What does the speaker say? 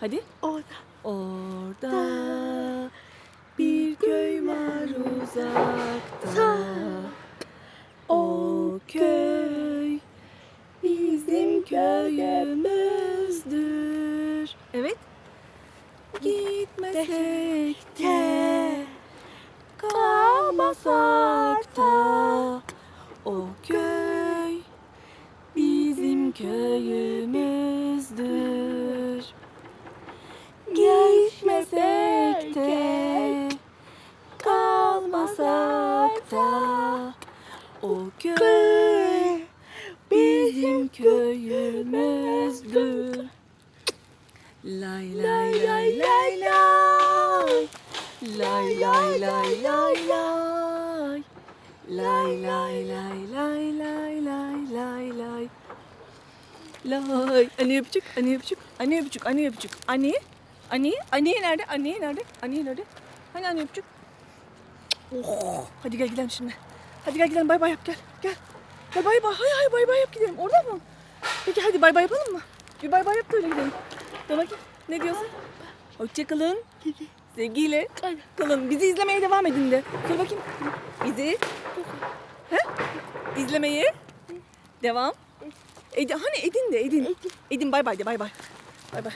Hadi. Orada. Orada bir köy var uzakta. O köy bizim köyümüzdür. Evet. Gitmesek de kalmasak da o köy bizim köyümüzdür. O köy bizim köyümüzdür. Lay lay lay lay lay Lay lay lay lay lay Lay lay lay lay lay lay lay lay Lay Anne öpücük, anne öpücük, anne öpücük, anne öpücük Anne, anne, anne nerede, anne nerede, anne nerede Hani anne öpücük Oh, hadi gel gidelim şimdi Hadi gel gidelim bay bay yap gel, gel Gel bay bay, hay hay bay bay yap gidelim orada mı? Peki hadi bay bay yapalım mı? Bir bay bay yap da öyle gidelim Dur bakayım. Ne diyorsun? Hoşçakalın. Sevgiyle kalın. Bizi izlemeye devam edin de. Dur bakayım. Bizi He? izlemeye devam. Edi, hani edin de edin. Edin bay bay de bay bay. Bay bay.